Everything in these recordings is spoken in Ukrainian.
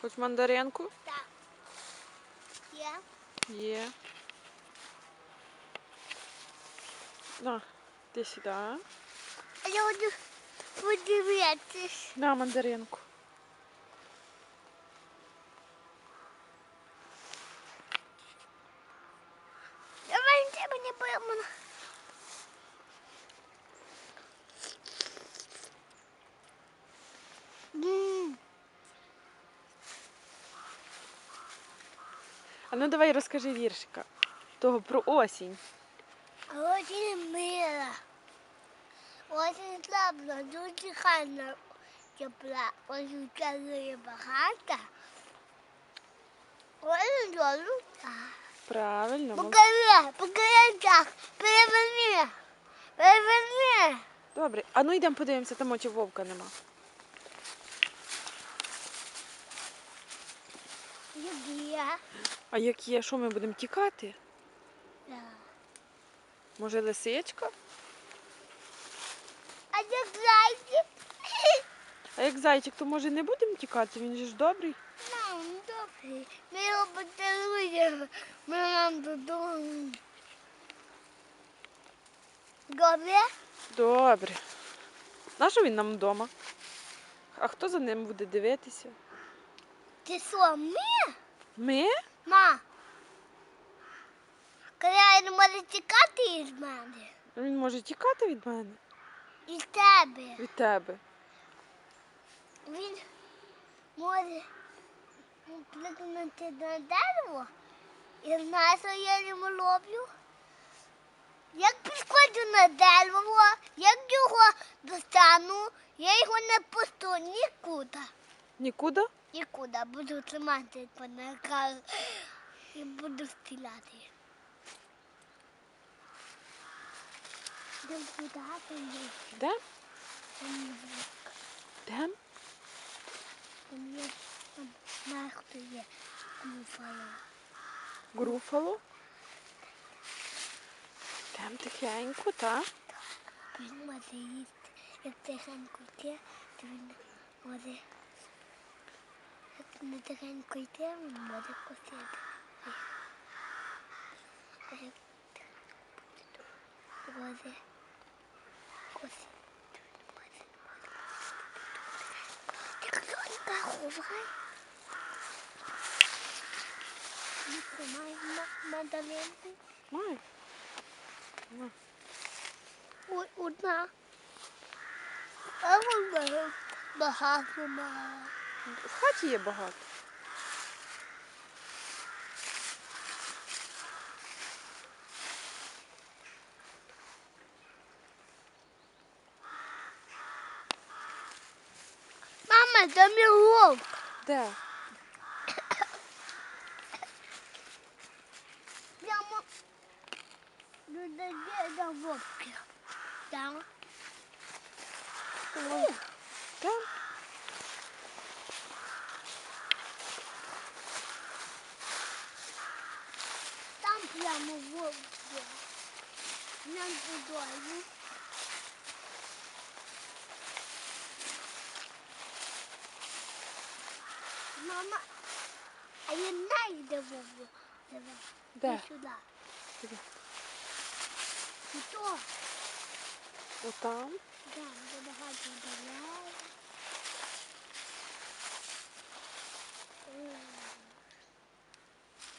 Хоч мандаринку? Так. Є. Є. На, ти сюди. А я хочу подивитись. На мандаринку. Давай тебе не будемо. Ммм. А ну давай розкажи віршика. Того про осінь. Очень мило. Очень слабо, дуже гарно тепла. Очень тяжело багато. Очень добре. Правильно. Покажи, покажи так. Переверни. Переверни. Добре. А ну йдемо подивимося, там очі вовка нема. Югія. А як є, що ми будемо тікати? Да. Може лисичка? А де зайчик? А як зайчик, то може не будемо тікати? Він же ж добрий. Мам, добре. Ми його поцілуємо. Ми нам додому. Добре? Добре. Нащо він нам вдома? А хто за ним буде дивитися? Ти що, ми? Ми? Ма. Коли не може тікати із мене. Він може тікати від мене, Із тебе. від тебе. Він може пригнути на дерево. І знаєш, що я йому роблю? Як підходжу на дерево, як його достану, я його не пусту нікуди. Нікуди? Нікуди буду тримати по ногах і буду стріляти. Там є, Де? там є, Де? там є, там хто є, куфало. Груфало? Там тихенько, так? Він може їсти, як тихенько йти, то він може, як не тихенько йти, він може косити. А як тихенько буде, може косити. Може, може косити. Тихонько ховай. Не тримай ма- В хаті є багато. Мама, там є вовк. Де? Прямо до деда вовки. Там. Ой, Там. Там прямо вовк є. Нам подою. Мама, а я знаю, де вовк. Давай. Де? Іди сюди. Сюди. І то. Отам. Да, де багато дерев. М.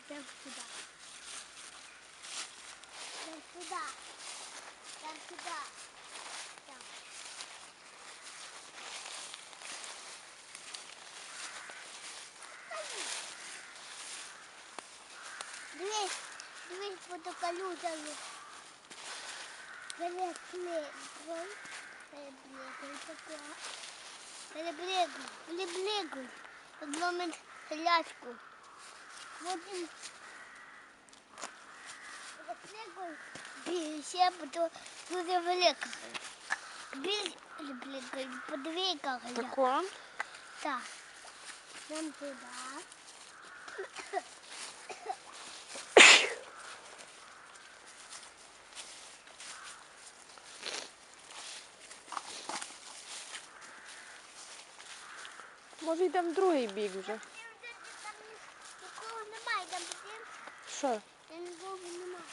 Йдемо сюди. Сюди. Йдемо сюди. Йдемо. Дивись, дивись, по калюжами. Переплегуй. Переплегуй тако. Переплегуй. Переплегуй. Подломить ляшку. Потім переплегуй. Більше, я буду велика. Біль, блін, подвійка. Тако? Так. Нам туди. Може йдемо в другий бік вже. Там нікого немає, там Що? Там нікого немає.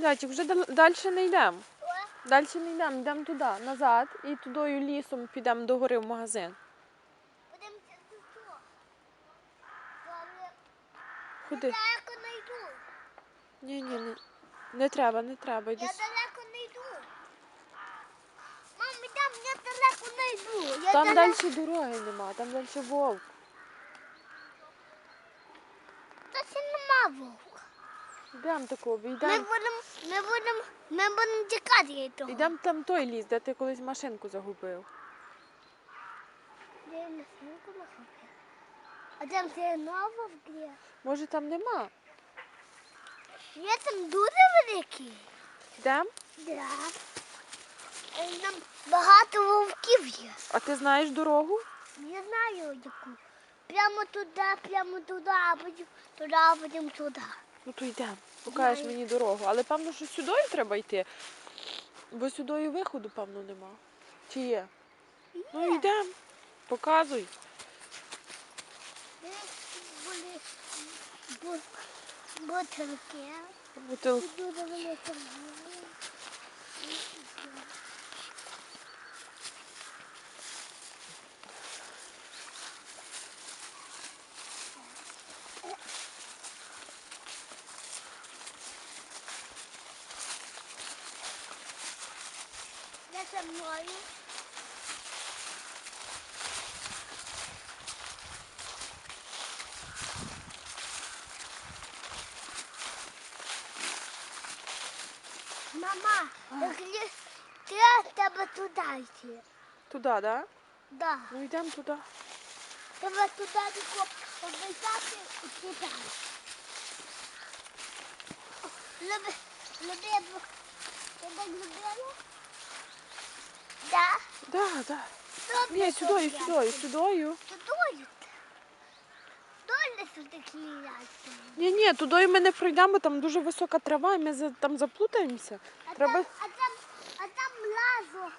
Лятік, вже далі не йдемо. Далі не йдемо, йдемо туди, назад, і тудою лісом підемо до гори в магазин. Куди? Я далеко не йду. Ні, ні, не, не треба, не треба. Йди. Я далеко не йду. Мам, там я далеко не йду. Я Там далеко... далі дороги нема, там далі вовк. Та це нема вовка. Йдемо такого, Ми будемо, ми будемо, ми будемо тікати від того. Йдемо там той ліс, де ти колись машинку загубив. Де сумку нахопили? А там це нова в грі. Може там нема? Є там дуже великий. Йдемо? Да. Е, Там багато вовків є. А ти знаєш дорогу? Не знаю яку. Прямо туди, прямо туди, а потім туди, а потім туди. Ну то йдемо. Покажеш мені дорогу. Але певно, що сюди треба йти. Бо сюди виходу, певно, нема. Чи є? Ну йдемо. Показуй. Були бутилки. Бутил... І дуже велика була. Я за мною. Мама, ти треба туди йти. Туди, так? Да? Да. Ну йдемо туди. Треба туди обвязати і туди. Люби, люби, ти так любила? Да. Да, да. Ні, сюди, я сюди. Тудою. Долі сюди. Ні, ні, туди ми не пройдемо, там дуже висока трава, і ми за- там заплутаємося. А Треба. там, а там, а там лазо.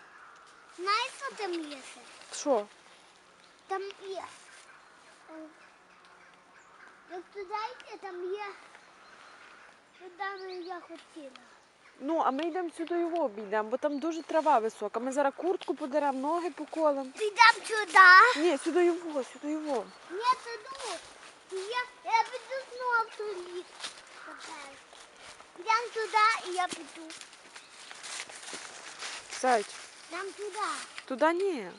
Знаєш, що там є? Що? Там є. Як туди йти, там є. Туди я хотіла. Ну, а ми йдемо сюди його обійдемо, бо там дуже трава висока. Ми зараз куртку подеремо, ноги поколем. Підемо сюди. Ні, сюди його, сюди його. Ні, туди. Я, я піду знову туди. Тепер. Йдемо туди і я піду. Зайч, Нам туди. туди ні.